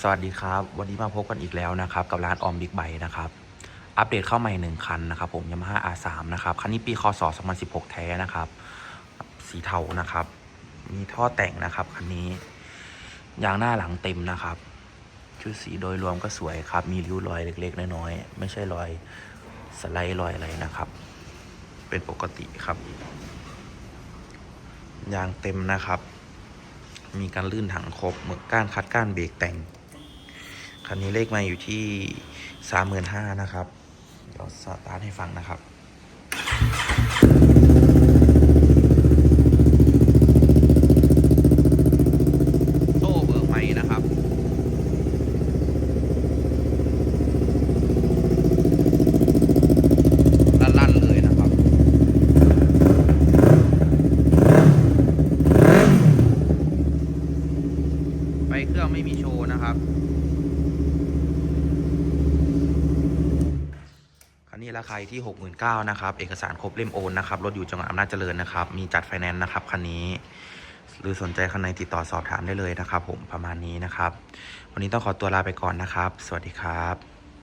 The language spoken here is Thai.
สวัสดีครับ วันนี้มาพบกันอีกแล้วนะครับ กับร้านออมบิ๊กไบนะครับ อัปเดตเข้าใหม่หนึ่งคันนะครับ ผมยามาฮ่า R3 นะครับ คันนี้ปีคศ2016 แท้นะครับ สีเทานะครับ มีท่อแต่งนะครับคันนี้ยางหน้าหลังเต็มนะครับ ชุดสีโดยรวมก็สวยครับ มีริ้วรอยเล็ก ๆ น้อยๆไม่ใช่รอยสไลด์รอยอะไรนะครับ เป็นปกติครับ ยางเต็มนะครับ มีการลื่นถังครบเหมือนก้านคัดก้านเบรกแต่ง คันนี้เลขมาอยู่ที่สามหมื่นห้านะครับ เดี๋ยวสตาร์ทให้ฟังนะครับโซ่เบอร์ไม้นะครับ ลั่นๆเลยนะครับ ไป เครื่องไม่มีโชว์นะครับ คันนี้ราคาอยู่ที่ 69,000นะครับ เอกสารครบเล่มโอนนะครับ รถอยู่จังหวัดอำนาจเจริญนะครับ มีจัดไฟแนนซ์นะครับคันนี้ หรือสนใจคันในติดต่อสอบถามได้เลยนะครับ ผมประมาณนี้นะครับ วันนี้ต้องขอตัวลาไปก่อนนะครับ สวัสดีครับ